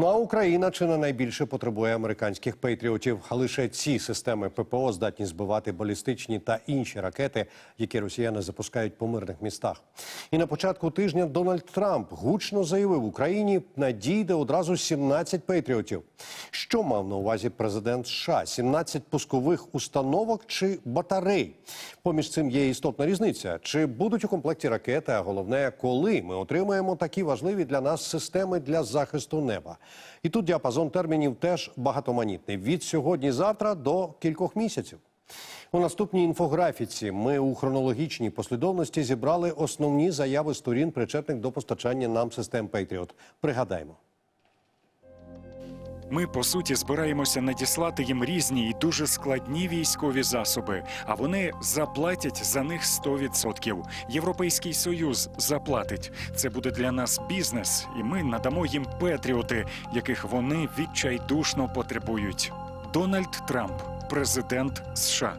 Ну а Україна чи не найбільше потребує американських патріотів. Лише ці системи ППО здатні збивати балістичні та інші ракети, які росіяни запускають по мирних містах. І на початку тижня Дональд Трамп гучно заявив Україні надійде одразу 17 патріотів. Що мав на увазі президент США? 17 пускових установок чи батарей? Поміж цим є істотна різниця. Чи будуть у комплекті ракети? А головне, коли ми отримаємо такі важливі для нас системи для захисту неба? І тут діапазон термінів теж багатоманітний від сьогодні-завтра до кількох місяців. У наступній інфографіці ми у хронологічній послідовності зібрали основні заяви сторін, причетних до постачання нам систем Пейтріот. Пригадаємо. Ми по суті збираємося надіслати їм різні і дуже складні військові засоби, а вони заплатять за них 100%. Європейський союз заплатить. Це буде для нас бізнес, і ми надамо їм петріоти, яких вони відчайдушно потребують. Дональд Трамп, президент США.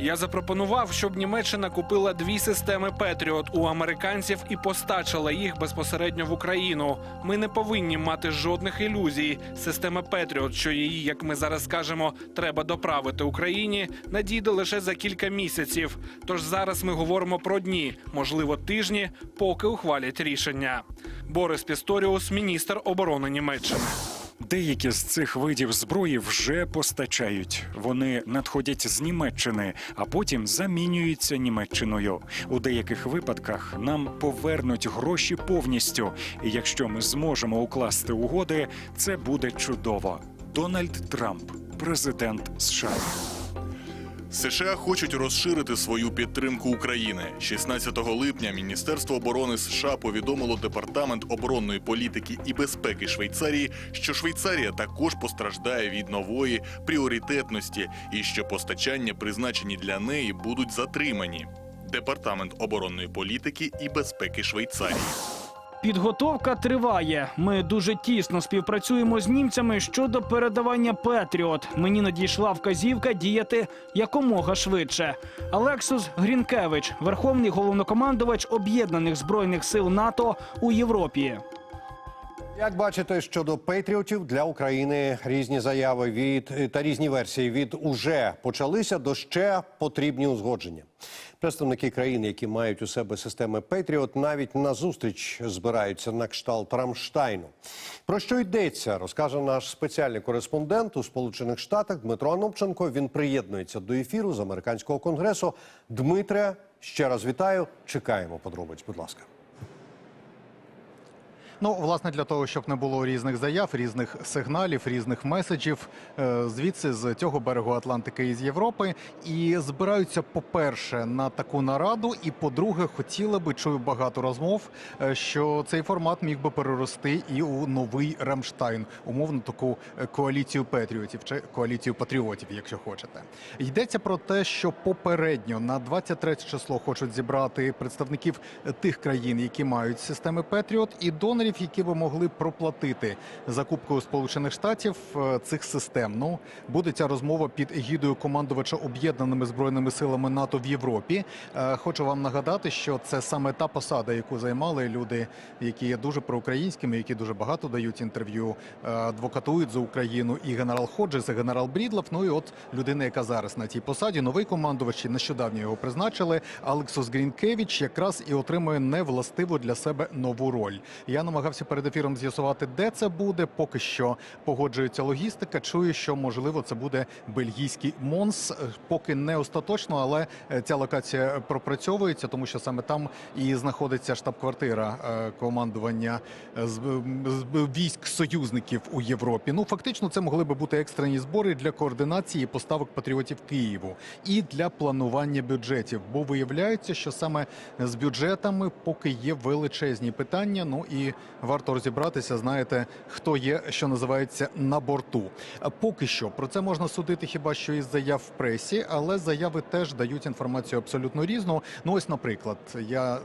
Я запропонував, щоб Німеччина купила дві системи Петріот у американців і постачила їх безпосередньо в Україну. Ми не повинні мати жодних ілюзій. Система Петріот, що її, як ми зараз скажемо, треба доправити Україні, надійде лише за кілька місяців. Тож зараз ми говоримо про дні, можливо, тижні, поки ухвалять рішення. Борис Пісторіус, міністр оборони Німеччини. Деякі з цих видів зброї вже постачають. Вони надходять з Німеччини, а потім замінюються Німеччиною. У деяких випадках нам повернуть гроші повністю. І якщо ми зможемо укласти угоди, це буде чудово. Дональд Трамп, президент США. США хочуть розширити свою підтримку України. 16 липня Міністерство оборони США повідомило департамент оборонної політики і безпеки Швейцарії, що Швейцарія також постраждає від нової пріоритетності і що постачання, призначені для неї, будуть затримані. Департамент оборонної політики і безпеки Швейцарії. Підготовка триває. Ми дуже тісно співпрацюємо з німцями щодо передавання Петріот. Мені надійшла вказівка діяти якомога швидше. Алексус Грінкевич, верховний головнокомандувач об'єднаних збройних сил НАТО у Європі. Як бачите, щодо патріотів для України різні заяви від та різні версії від уже почалися до ще потрібні узгодження. Представники країн, які мають у себе системи Петріот, навіть на зустріч збираються на кшталт Рамштайну. Про що йдеться, розкаже наш спеціальний кореспондент у Сполучених Штатах Дмитро Анопченко. Він приєднується до ефіру з американського конгресу. Дмитре, ще раз вітаю. Чекаємо подробиць. Будь ласка. Ну, власне, для того, щоб не було різних заяв, різних сигналів, різних меседжів е, звідси з цього берегу Атлантики і з Європи, і збираються, по-перше, на таку нараду, і по-друге, хотіли би чую багато розмов, е, що цей формат міг би перерости і у новий Рамштайн, умовно таку е, коаліцію патріотів чи коаліцію патріотів, якщо хочете. Йдеться про те, що попередньо на 23 число хочуть зібрати представників тих країн, які мають системи Петріот, і донорів, які би могли проплатити закупкою Сполучених Штатів е, цих систем. Ну буде ця розмова під егідою командувача об'єднаними збройними силами НАТО в Європі. Е, Хочу вам нагадати, що це саме та посада, яку займали люди, які є дуже проукраїнськими, які дуже багато дають інтерв'ю, е, адвокатують за Україну. І генерал Ходжес, і генерал Брідлов. Ну і от людина, яка зараз на цій посаді, новий командувач, нещодавно його призначили. Алексус Грінкевич якраз і отримує невластиву для себе нову роль. Я намагався перед ефіром з'ясувати, де це буде. Поки що погоджується логістика. Чую, що можливо це буде бельгійський Монс. Е, Поки не остаточно, але е, ця локація пропрацьовується, тому що саме там і знаходиться штаб-квартира е, командування військ союзників у Європі. Ну фактично, це могли би бути екстрені збори для координації поставок патріотів Києву і для планування бюджетів. Бо виявляється, що саме з бюджетами поки є величезні питання. Ну і варто розібратися. Знаєте, хто є, що називається на борту. Поки що про це можна судити хіба що із заяв в пресі, але заяви теж дають інформацію абсолютно різну. Ну ось, наприклад, я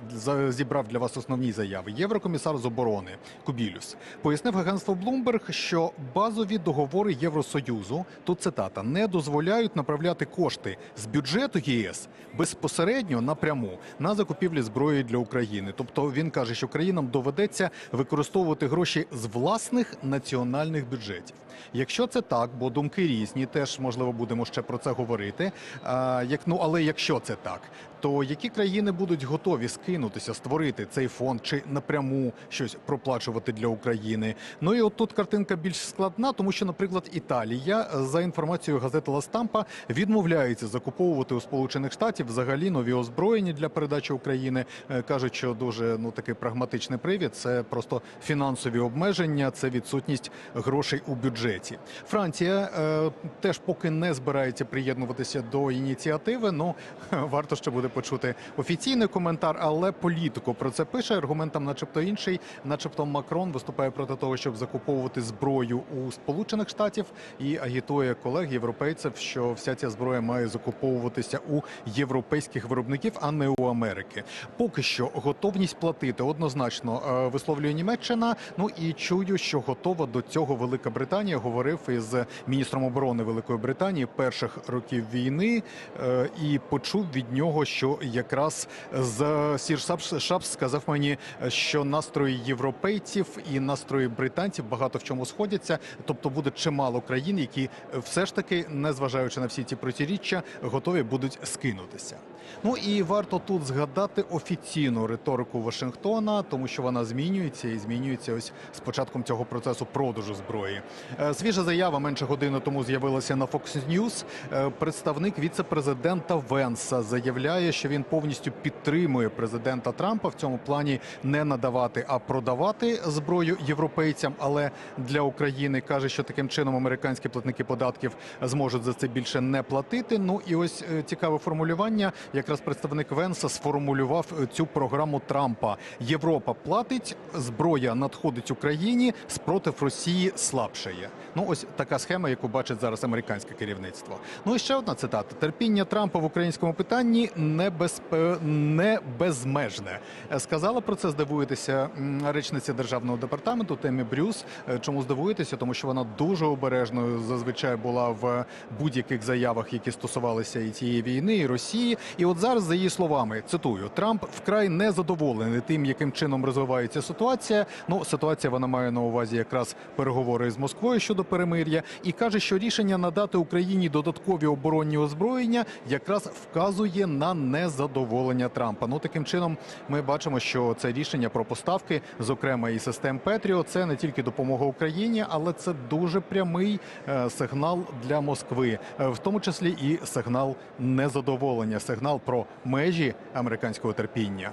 зібрав для вас основні заяви. Єврокомісар з оборони Кубілюс пояснив агентству Bloomberg, що базові договори Євросоюзу тут цитата не дозволяють направляти кошти з бюджету ЄС безпосередньо напряму на закупівлі зброї для України. Тобто він каже, що країнам доведеться використовувати гроші з власних національних бюджетів. Якщо це так, бо думки різні, теж можливо будемо ще про це говорити. А, як ну але якщо це так, то які країни будуть готові скинутися, створити цей фонд чи напряму щось проплачувати для України? Ну і от тут картинка більш складна, тому що, наприклад, Італія за інформацією газети Ла Стампа відмовляється закуповувати у Сполучених Штатів взагалі нові озброєння для передачі України. Е, кажуть, що дуже ну такий прагматичний привід. Це просто фінансові обмеження, це відсутність грошей у бюджеті. Франція е, теж поки не збирається приєднуватися до ініціативи. Ну варто ще буде почути офіційний коментар, але політико про це пише. Аргумент там, начебто, інший, начебто, Макрон виступає проти того, щоб закуповувати зброю у Сполучених Штатів і агітує колег європейців, що вся ця зброя має закуповуватися у європейських виробників, а не у Америки. Поки що готовність платити однозначно е, висловлює Німеччина. Ну і чую, що готова до цього Велика Британія. Говорив із міністром оборони Великої Британії перших років війни е, і почув від нього, що якраз з Сір Шапс сказав мені, що настрої європейців і настрої британців багато в чому сходяться. Тобто буде чимало країн, які все ж таки, незважаючи на всі ці протиріччя, готові будуть скинутися. Ну і варто тут згадати офіційну риторику Вашингтона, тому що вона змінюється і змінюється ось з початком цього процесу продажу зброї. Е, Свіжа заява менше години тому з'явилася на Fox News. Е, Представник віце-президента Венса заявляє, що він повністю підтримує президента Трампа в цьому плані не надавати, а продавати зброю європейцям. Але для України каже, що таким чином американські платники податків зможуть за це більше не платити. Ну і ось е, цікаве формулювання. Якраз представник Венса сформулював е, цю програму Трампа. Європа платить, зброя надходить Україні, спротив Росії слабшає. Ну ось така схема, яку бачить зараз американське керівництво. Ну і ще одна цитата: терпіння Трампа в українському питанні не безпе... не безмежне. Е, Сказала про це здивуєтеся речниця державного департаменту Темі Брюс. Е, Чому здивуєтеся? Тому що вона дуже обережною зазвичай була в будь-яких заявах, які стосувалися і цієї війни, і Росії. І от зараз, за її словами, цитую, Трамп вкрай незадоволений тим, яким чином розвивається ситуація. Ну, ситуація вона має на увазі якраз переговори з Москвою щодо перемир'я, і каже, що рішення надати Україні додаткові оборонні озброєння якраз вказує на незадоволення Трампа. Ну таким чином, ми бачимо, що це рішення про поставки, зокрема і систем Петріо, це не тільки допомога Україні, але це дуже прямий е, сигнал для Москви, е, в тому числі і сигнал незадоволення, сигнал про межі американського терпіння.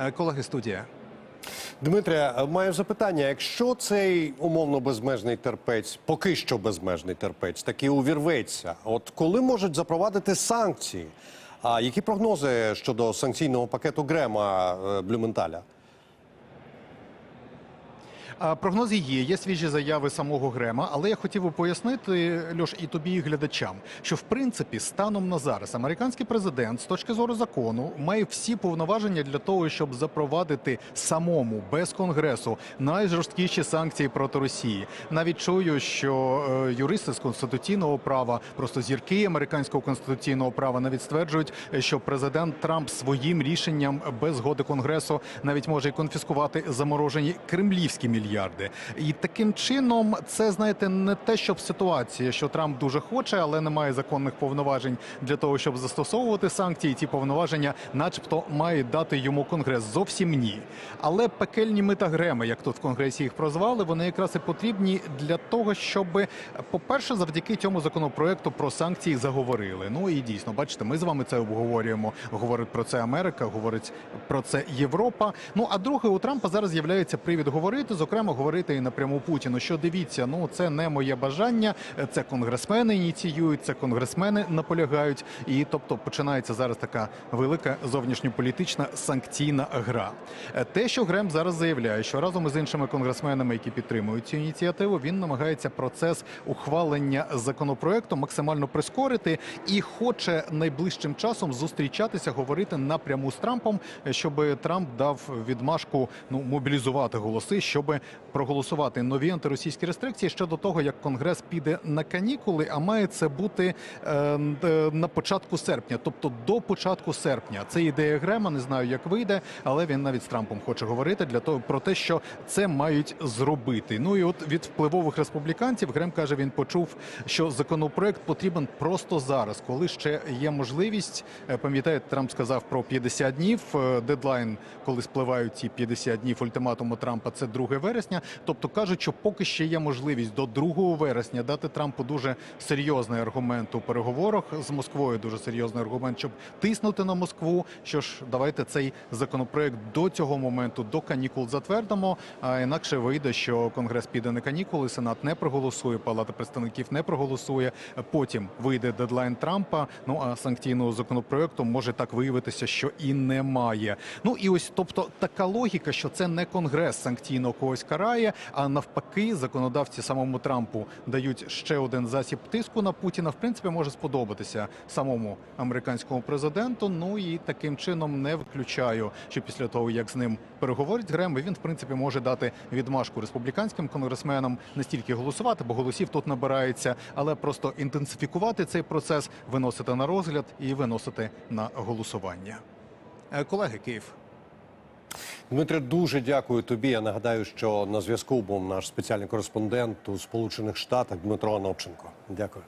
Е, Колеги студія. Дмитре, маю запитання: якщо цей умовно безмежний терпець, поки що безмежний терпець, таки увірветься, от коли можуть запровадити санкції? А які прогнози щодо санкційного пакету Грема е, Блюменталя? Прогнози є, є свіжі заяви самого Грема, але я хотів би пояснити, Льош, і тобі, і глядачам, що в принципі станом на зараз американський президент з точки зору закону має всі повноваження для того, щоб запровадити самому без конгресу найжорсткіші санкції проти Росії. Навіть чую, що е, юристи з конституційного права, просто зірки американського конституційного права, навіть стверджують, що президент Трамп своїм рішенням без згоди конгресу навіть може і конфіскувати заморожені кремлівські мільярди. І таким чином, це знаєте, не те, щоб ситуація, що Трамп дуже хоче, але не має законних повноважень для того, щоб застосовувати санкції. Ці повноваження, начебто, має дати йому конгрес. Зовсім ні. Але пекельні митагреми, як тут в конгресі їх прозвали, вони якраз і потрібні для того, щоб, по-перше, завдяки цьому законопроекту про санкції заговорили. Ну і дійсно, бачите, ми з вами це обговорюємо. Говорить про це Америка, говорить про це Європа. Ну а друге, у Трампа зараз з'являється привід говорити, зокрема, говорити і напряму Путіну. Що дивіться, ну це не моє бажання. Це конгресмени ініціюють, це конгресмени наполягають. І тобто починається зараз така велика зовнішньополітична санкційна гра. Е, Те, що Грем зараз заявляє, що разом із іншими конгресменами, які підтримують цю ініціативу, він намагається процес ухвалення законопроекту максимально прискорити і хоче найближчим часом зустрічатися, говорити напряму з Трампом, щоб Трамп дав відмашку ну мобілізувати голоси, щоб проголосувати нові антиросійські рестрикції ще до того, як Конгрес піде на канікули, а має це бути е, е, на початку серпня, тобто до початку серпня. Це ідея Грема. Не знаю, як вийде, але він навіть з Трампом хоче говорити для того про те, що це мають зробити. Ну і от від впливових республіканців Грем каже, він почув, що законопроект потрібен просто зараз, коли ще є можливість. Е, Пам'ятаєте, Трамп сказав про 50 днів. Е, Дедлайн, коли спливають ці 50 днів ультиматуму Трампа, це 2 вересня. Тобто кажуть, що поки ще є можливість до 2 вересня дати Трампу дуже серйозний аргумент у переговорах з Москвою. Дуже серйозний аргумент, щоб тиснути на Москву. Що ж, давайте цей законопроект до цього моменту, до канікул затвердимо. А інакше вийде, що Конгрес піде на канікули, Сенат не проголосує, Палата представників не проголосує. Потім вийде дедлайн Трампа. Ну а санкційного законопроекту може так виявитися, що і немає. Ну і ось, тобто, така логіка, що це не конгрес санкційно когось карає, а навпаки, законодавці самому Трампу дають ще один засіб тиску на Путіна. В принципі, може сподобатися самому американському президенту. Ну і таким чином не виключаю, що після того, як з ним переговорить Грем, він в принципі може дати відмашку республіканським конгресменам не стільки голосувати, бо голосів тут набирається, але просто інтенсифікувати цей процес, виносити на розгляд і виносити на голосування. Е, Колеги, Київ. Дмитре, дуже дякую тобі. Я нагадаю, що на зв'язку був наш спеціальний кореспондент у Сполучених Штатах Дмитро Анопченко. Дякую.